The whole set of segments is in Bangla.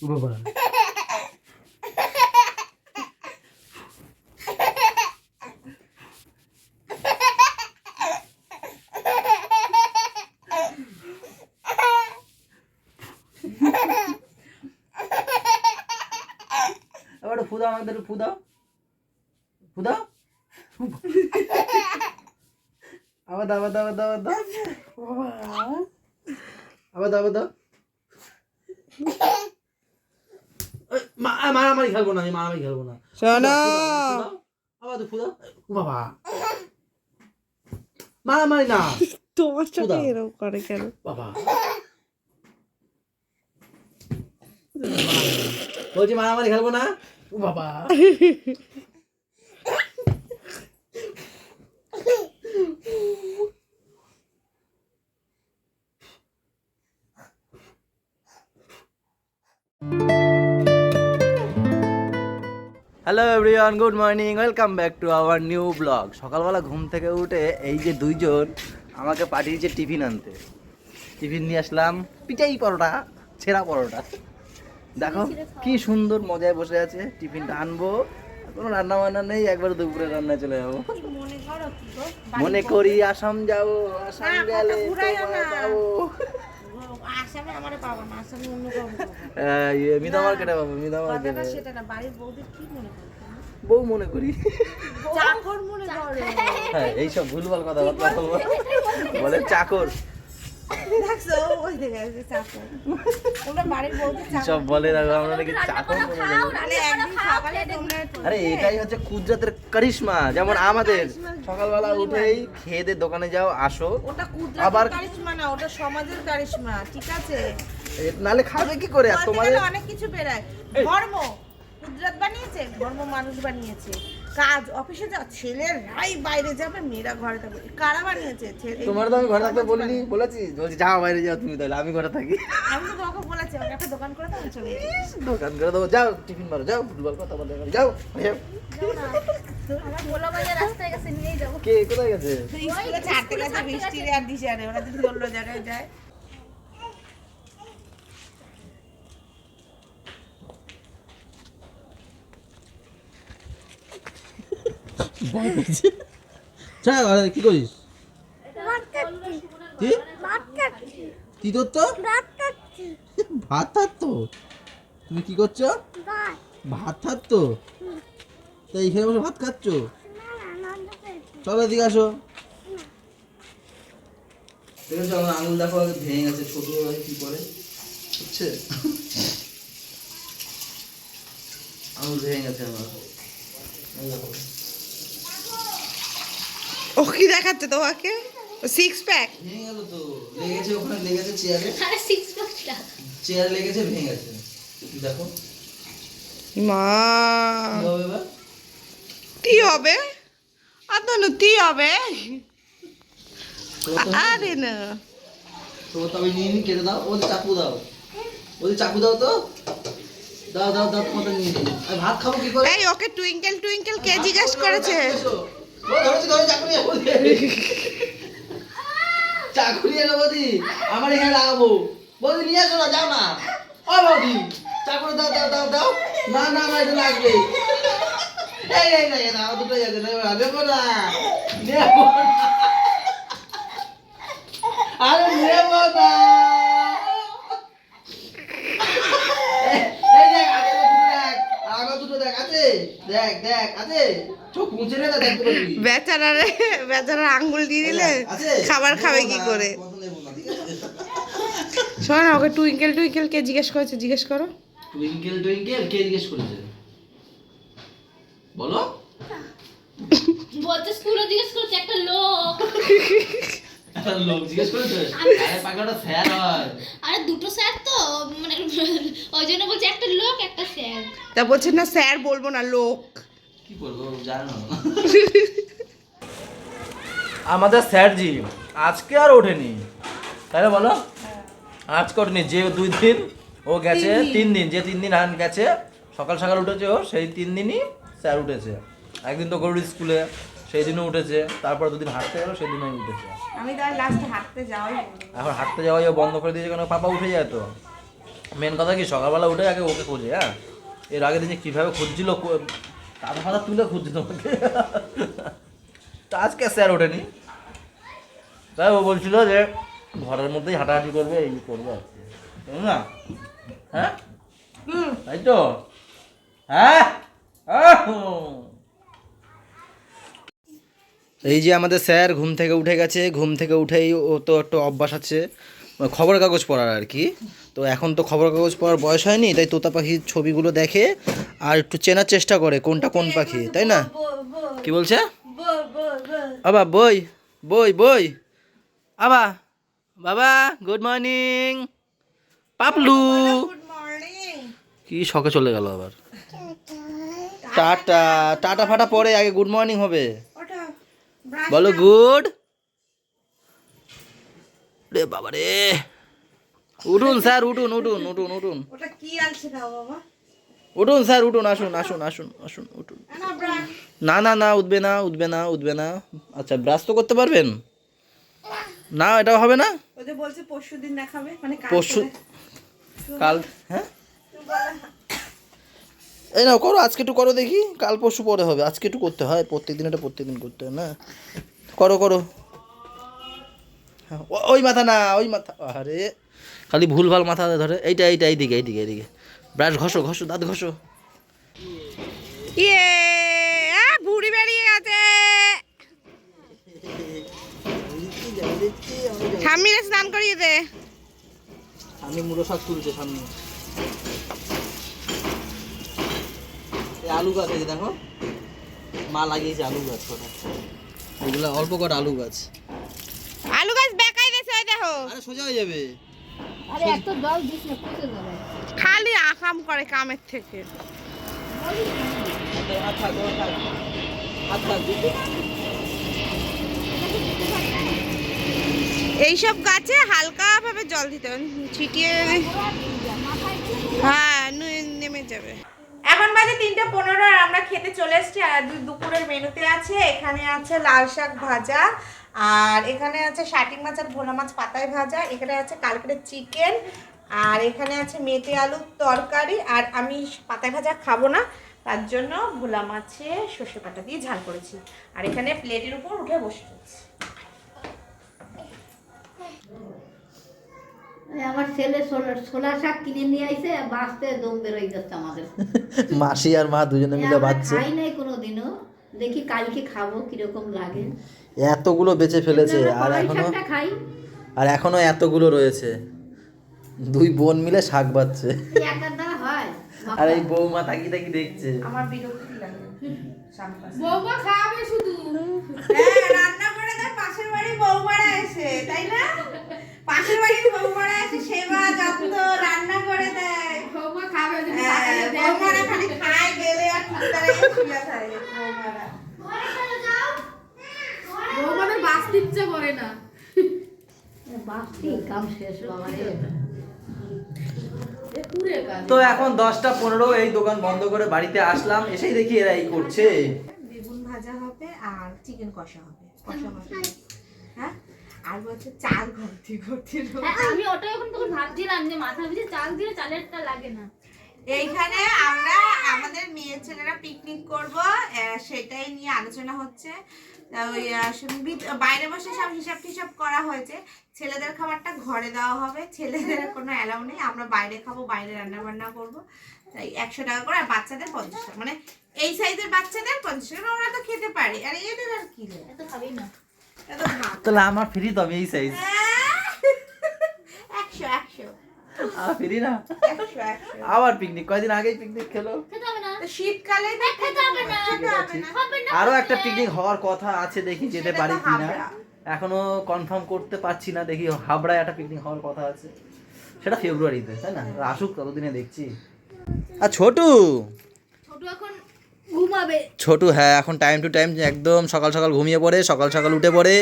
বাবা এবার ফুদাও আমাদের ফুদাও ফুদাও আবার দাও আবার দাও আবার দাও আবার দাও আবার দাও আবার দাও এই, মা- আ, মারামারি খেলব না আমি মারামারি খেলব না। শোনো। তো ফুদাও বাবা মারামারি না। তোমার সাথে। এরকম করে কেন? বাবা। বলছি মারামারি খেলব না? ও বাবা। Hello everyone good morning welcome back to our new blog সকালবেলা ঘুম থেকে উঠে এই যে দুইজন আমাকে পাঠিয়েছে টিফিন আনতে। টিফিন নিয়ে আসলাম। পিটাই পরোটা ছেঁড়া পরোটা। দেখো কি সুন্দর মজায় বসে আছে। টিফিনটা আনব। কোনো রান্না বান্না নেই। একবার দুপুরে রান্নায় চলে যাব। মনে করি আসাম যাব আসাম গেলে পাবো। আসামে আমার পাবো না আসামে অন্য পাবো। ইয়ে, মার্কেটে পাবো মার্কেটে। সেটা না বাড়ির বউদের কি মনে করে বউ মনে করি। চাকর মনে করে। হ্যাঁ এইসব ভুলভাল কথা বলব বলে চাকর। সব বলে রাখো আমরা নাকি চাকর মনে করি তাহলে একদিন সকালে তোমরা আরে এটাই হচ্ছে কুদরতের কারিশমা যেমন আমাদের। সকালবেলা উঠেই খেয়ে দিয়ে দোকানে যাও আসো। ওটা আবার- কারিশমা না ওটা সমাজের কারিশমা ঠিক আছে? নালে খাবে কি করে? তোমাদের অনেক কিছু বেরায়। ধর্ম কুদরত বানিয়েছে ধর্ম মানুষ বানিয়েছে। কাজ অফিসে যাও ছেলেরাই বাইরে যাবে মেয়েরা ঘরে থাকবে। কারা বানিয়েছে ছেলে? তোমার তো আমি ঘরে থাকতে বলিনি বলেছি। বলছি যাও বাইরে যাও তুমি তাহলে আমি ঘরে থাকি। আমি তো তোমাকে বলেছি আমাকে একটা দোকান করে দাও চলে দোকান করে দেবো। যাও টিফিন মারো যাও ভুলভাল কথা বলে যাও। যাও। কে কোথায় গেছে? স্কুলে ছাড়তে গেছে বৃষ্টির আর দিশে আরে ওরা যদি অন্য জায়গায় যায় চা কি করিস? কি? কি করতো ভাত থাকতো তুমি কি করছ? ভাত। তা। এইখানে বসে ভাত খাচ্ছ? চলো এদিকে আসো। দেখেছ আমার আঙুল দেখো ভেঙে গেছে ছোট কি করে? হচ্ছে? আঙুল ভেঙে গেছে আমার। দেখো। ও কি দেখাচ্ছে তোমাকে? সিক্স প্যাক ভেঙে গেল তো। লেগেছে ওখানে লেগেছে চেয়ারে আরে সিক্স প্যাকটা চেয়ার লেগেছে ভেঙে গেছে। দেখো। মা? কি হবে আদনু তি হবে? আরে না। তো আমি নিয়ে কেটে দাও। ওদের চাকু দাও। ওদের চাকু দাও তো। দাও দাও দাও তোমাদের নিয়ে ভাত খাব কি করে? এই ওকে টুইঙ্কেল টুইঙ্কেল কে জিজ্ঞেস করেছে। এসো। ও, ধরেছি, ধরেছি, চাকু নিয়ে বৌদি। চাকু নিয়ে এলো বৌদি আমার এখানে লাগাবো বৌদি নিয়ে আসো না যাও না। ও বৌদি দাও দাও দাও দাও। না না এটা লাগবে এই এই না আছে নেব না নেব না। আরে নেব না এই- এই দেখ আগে দুটো দেখ আগে দুটো দেখ আছে দেখ দেখ আছে। চোখ মুছে না দেখতে পারবি বেচারা রে আঙ্গুল দিয়ে দিলে খাবার খাবে কি করে? শোনো না ওকে টুইঙ্কেল টুইঙ্কেল কে জিজ্ঞেস করেছে জিজ্ঞেস করো। টুইঙ্কেল টুইঙ্কেল কে জিজ্ঞেস করেছে? বলো। বলতে স্কুলে জিজ্ঞেস করছে একটা লোক। একটা লোক জিজ্ঞেস করেছে? আরে স্যার হয়। আরে দুটো স্যার তো মানে ওই জন্য বলছে একটা লোক একটা স্যার। তা বলছে না স্যার বলব না লোক। কি করব জানো? আমাদের স্যারজি আজকে আর ওঠেনি। তাই না বলো আজকে ওঠেনি যে দুই দিন ও গেছে তিন দিন। যে তিন দিন আন গেছে সকাল সকাল উঠেছে ও সেই তিন দিনই স্যার উঠেছে। একদিন তো গরুর স্কুলে। সেই দিনও উঠেছে তারপর দুদিন হাঁটতে গেলো সেই উঠেছে। আমি লাস্টে হাঁটতে যাওয়াই এখন হাঁটতে যাওয়া বন্ধ করে দিয়েছে কেন? পাপা উঠে যায় তো। মেন কথা কি সকালবেলা উঠে আগে ওকে খোঁজে হ্যাঁ? এর আগে দিন কীভাবে খুঁজছিল কাদা ফাদা তুলে খুঁজছিল তোমাকে তা আজকে স্যার ওঠেনি। তাই ও বলছিল যে ঘরের মধ্যেই হাঁটাহাঁটি করবে এই করবে আর কি। না? হ্যাঁ? তাই তো? হ্যাঁ! এই যে আমাদের স্যার ঘুম থেকে উঠে গেছে, ঘুম থেকে উঠেই ও তো একটু অভ্যাস আছে, খবরের কাগজ পড়ার আর কি। তো এখন তো খবর কাগজ পড়ার বয়স হয়নি, তাই তোতা পাখির ছবিগুলো দেখে আর একটু চেনার চেষ্টা করে কোনটা কোন পাখি, তাই না? কি বলছে? আবা, বই বই বই। আবা, বাবা গুড মর্নিং পাপলু। কি শখে চলে গেল আবার। টাটা টাটা ফাটা পরে আগে গুড মর্নিং হবে। বলো গুড। রে বাবা রে। উঠুন স্যার উঠুন উঠুন উঠুন উঠুন। ওটা কি আছে না বাবা? উঠুন স্যার উঠুন আসুন আসুন আসুন আসুন উঠুন। না না না উঠবে না উঠবে না উঠবে না। আচ্ছা ব্রাশ তো করতে পারবেন? না এটাও হবে না? ওদের বলছে পরশু দিন দেখাবে মানে কাল পরশু কাল হ্যাঁ? এই নাও করো আজকে একটু করো দেখি কাল পরশু পরে হবে আজকে একটু করতে হয় প্রত্যেক দিন এটা প্রত্যেক দিন করতে হয় না? করো করো। হ্যাঁ, ওই মাথা না ওই মাথা আরে। খালি ভুলভাল মাথা ধরে এইটা এইটা এইদিকে এইদিকে এইদিকে। ব্রাশ ঘষো ঘষো দাঁত ঘষো। ইয়ে আ, ভুঁড়ি বেরিয়ে গেছে। ঠাম্মিরে স্নান করিয়ে দে। আমি মুলো শাক তুলছে সামনে এই আলু গাছ এই দেখো। মা লাগিয়েছে আলু গাছ কটা। এগুলো অল্প কটা আলু গাছ। আলু গাছ বেকাই দিয়েছে ওই দেখো। আরে সোজা হয়ে যাবে। আরে এত জল দিস না যাবে। খালি আকাম করে কামের থেকে। হাত থাক এইসব গাছে হালকা ভাবে জল দিতে হবে ছিটিয়ে হ্যাঁ নু- নেমে যাবে। এখন বাজে তিনটে পনেরো আর আমরা খেতে চলে এসেছি আর দুপুরের মেনুতে আছে। এখানে আছে লাল শাক ভাজা, আর এখানে আছে শাটিং মাছ আর ভোলা মাছ পাতায় ভাজা, এখানে আছে কালকের চিকেন, আর এখানে আছে মেটে আলুর তরকারি, আর আমি পাতায় ভাজা খাব না, তার জন্য ভোলা মাছে সর্ষে পাতা দিয়ে ঝাল করেছি। আর এখানে প্লেটের উপর উঠে বসে রয়েছি আমার ছেলে ছোলা- ছোলা শাক কিনে নিয়ে আইছে বাঁচতে দম যাচ্ছে আমাদের। মাসি আর মা দুজনে মিলে বাচ্চা খাই নাই কোনোদিনও। দেখি কালকে খাব কীরকম লাগে। এতগুলো বেঁচে ফেলেছে আর এখনও খাই। আর এখনও এতগুলো রয়েছে। দুই বোন মিলে শাক বাচ্ছে। হয় আর এই বৌমা তাকি তাকি দেখছে। আমার বিরক্তি লাগে। বৌমা খাবে শুধু। হ্যাঁ রান্না করে দেয় পাশের বাড়ি বৌমারা এসে তাই না? পাশের বাড়ির বৌমারা এসে সেবা যত্ন রান্না করে দেয়। বৌমা খাবে হ্যাঁ, বৌমারা খালি খায় গেলে আর শুয়ে থাকে বৌমারা। বৌমাদের বাঁচতে ইচ্ছে করে না। কাম শেষ বাবা রে। এ পুরে কাজ। তো এখন দশটা পনেরো এই দোকান বন্ধ করে বাড়িতে আসলাম এসেই দেখি এরা এই করছে। বেগুন ভাজা হবে আর চিকেন কষা হবে। কষা কষা হ্যাঁ আর বলছে চাল হ্যাঁ আমি ওটাই এখন তখন ভাবছিলাম যে মাথা চাল দিলে চালেরটা লাগে না। এইখানে আমরা আমাদের মেয়ে ছেলেরা পিকনিক করব সেটাই নিয়ে আলোচনা হচ্ছে। ওই বাইরে বসে সব হিসাব টিসাব করা হয়েছে। ছেলেদের খাবারটা ঘরে দেওয়া হবে। ছেলেদের কোনো অ্যালাউ নেই। আমরা বাইরে খাব বাইরে রান্না বান্না করব। তাই একশো টাকা করে আর বাচ্চাদের পঞ্চাশ মানে এই সাইজের বাচ্চাদের পঞ্চাশ টাকা ওরা তো খেতে পারে। আর এদের আর কি? খাবেই না। তাহলে আমার ফ্রি তো আমি এই সাইজ একশো ফ্রি না? আবার পিকনিক কয়দিন আগেই পিকনিক খেলো? শীতকালে না। আরও একটা পিকনিক হওয়ার কথা আছে দেখি যেতে পারি কিনা। এখনও কনফার্ম করতে পারছি না দেখি হাবড়ায় একটা পিকনিক হওয়ার কথা আছে। সেটা ফেব্রুয়ারিতে তাই না? আসুক ততদিনে দেখছি। আর ছোটু! ঘুমাবে। ছোটু হ্যাঁ এখন টাইম টু টাইম একদম সকাল সকাল ঘুমিয়ে পড়ে সকাল সকাল উঠে পড়ে।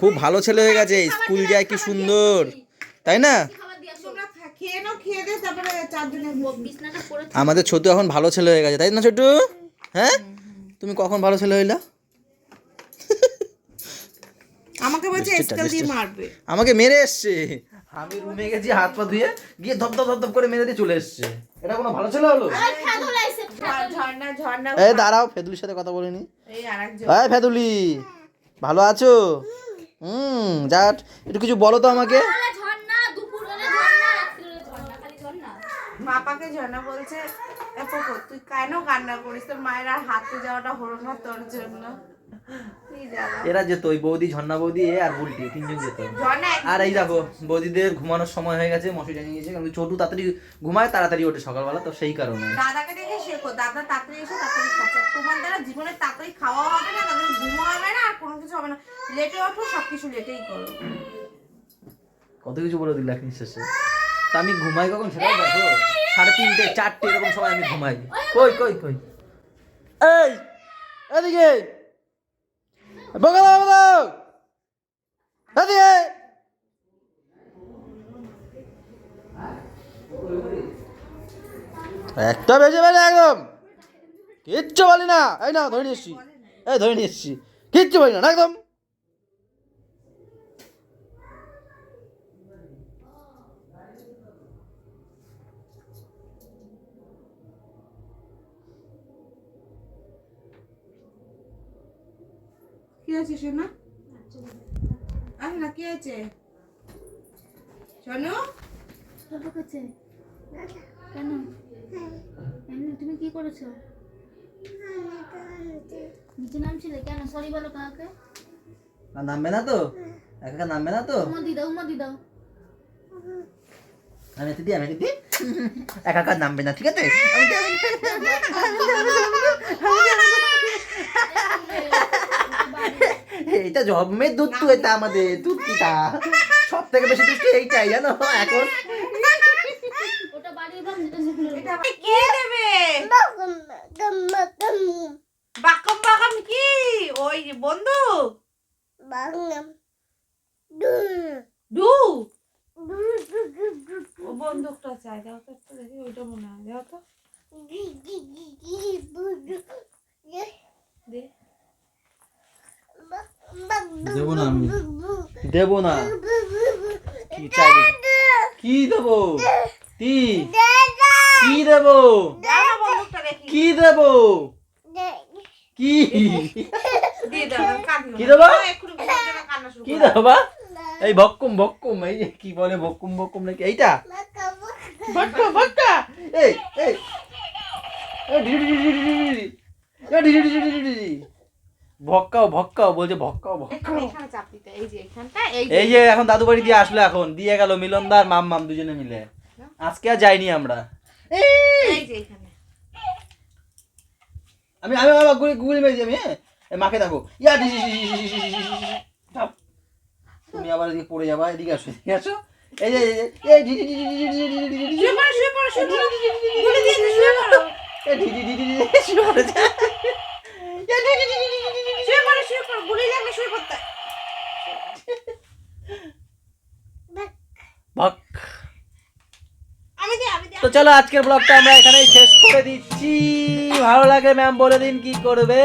খুব ভালো ছেলে হয়ে গেছে স্কুল যায় কি সুন্দর। তাই না? আমাদের ছোটু এখন ভালো ছেলে হয়ে গেছে তাই না ছোটু? হ্যাঁ? তুমি কখন ভালো ছেলে হইলা? আমাকে বলছে স্কেল দিয়ে মারবে। আমাকে মেরে এসছে। আমি রুমে গেছি হাত পা ধুয়ে গিয়ে ধপ ধপ ধপ করে মেরে দিয়ে চলে এসছে। এটা কোনো ভালো ছেলে হলো? এই দাঁড়াও ফেদুলির সাথে কথা বলিনি এই ফেদুলি ভালো আছো? হুম যাট একটু কিছু বলো তো আমাকে। পাপাকে ঝর্ণা বলছে "এ পোকো, তুই কেন কান্না করিস? তোর মায়ের আর হাতে যাওয়াটা হলো না তোর জন্য। এরা যেত ওই বৌদি ঝর্ণা বৌদি এ আর বুলটি তিনজন যেত। আর এই দেখো বৌদিদের ঘুমানোর সময় হয়ে গেছে মশি টাঙিয়ে গেছে কারণ ছোটু তাড়াতাড়ি ঘুমায় তাড়াতাড়ি ওঠে সকালবেলা তো সেই কারণে। দাদাকে দেখে শেখো দাদা তাড়াতাড়ি এসে তাড়াতাড়ি খাচ্ছে। তোমার দ্বারা জীবনে তাড়াতাড়ি খাওয়া হবে না তাড়াতাড়ি ঘুমো হবে না আর কোনো কিছু হবে না। লেটে ওঠো সবকিছু লেটেই করো। কত কিছু বলে দিল এক নিঃশ্বাসে তা আমি ঘুমাই কখন সেটাও দেখো। সাড়ে তিনটে চারটে এরকম সময় আমি ঘুমাই। কই কই কই? এই এদিকে। বকা দাও এদিকে একটা বেজে বেজে একদম। কিচ্ছু বলি না। এই না ধরে নিয়ে এসছি। এই, ধরে নিয়ে এসছি। কিচ্ছু বলি না, একদম। কি আছে সোনা? আরে না কি আছে? শোনো কেন? এমনি তুমি কি করেছ? নিচে নামছিলে কেন? সরি বলো কাকে আর নামবে না তো? একা একা নামবে না তো? উমা দি দাও উমা দি দাও আমি দিদি আমি দিদি একা একা নামবে না ঠিক আছে? এটা জন্মের দুধ তো এটা আমাদের দুধ পিতা সব থেকে বেশি দুধ এইটাই জানো? এখন কে দেবে? বাকম বাকম কি? ওই বন্ধু। ডু ও বন্দুকটা চাই দাও তো একটু দেখি ওইটা মনে হয় দাও তো। দে। দেব না আমি। দেব না। কি চাই কি দেব? কি? কি দেব? কি দেব? কি? কি দেব? কি দেব? এই ভক্কুম ভক্কুম, এই কি বলে ভক্কুম ভক্কুম নাকি? এইটা? ভক্কা ভক্কা! এই এই। এই ডিডি ডিডি ডিডি ডিডি ডিডি ডিডি ডিডি ভক্কাও ভক্কাও বলছে ভক্কাও ভক্কাও এখানে এখানে চাপ দিতে এই যে এখানটা এই এই যে এখন দাদু বাড়ি দিয়ে আসলো এখন দিয়ে গেল মিলনদার মাম মাম দুজনে মিলে আজকে আর যাইনি আমরা এই যে এখানে আমি আমি আবার গুগল গুগল মেরেছি আমি হ্যাঁ মাকে দেখো ইয়া। চাপ। তুমি আবার এদিকে পড়ে যাবা এদিকে আসো এদিকে আসো এই যে এই ডি ডি ডি ডি ডি ডি ডি ডি ডি। শুয়ে পড়ো শুয়ে পড়ো শুয়ে পড়ো পড়ো গুলি লাগলে শুয়ে পড়তে। ভক তো চলো আজকের ব্লগটা আমরা এখানেই শেষ করে দিচ্ছি। ভালো লাগে ম্যাম বলে দিন কি করবে।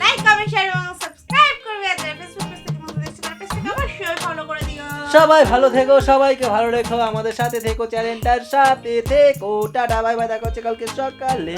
লাইক কমেন্ট শেয়ার এবং সাবস্ক্রাইব করবে। আর ফেসবুক পেজ থেকে বন্ধু দেখছ তার পেজ থেকে অবশ্যই ফলো করে দিও। সবাই ভালো থেকো সবাইকে ভালো রেখো আমাদের সাথে থেকো চ্যানেলটার সাথে থেকো। টাটা বাই বাই দেখা হচ্ছে কালকে সকালে।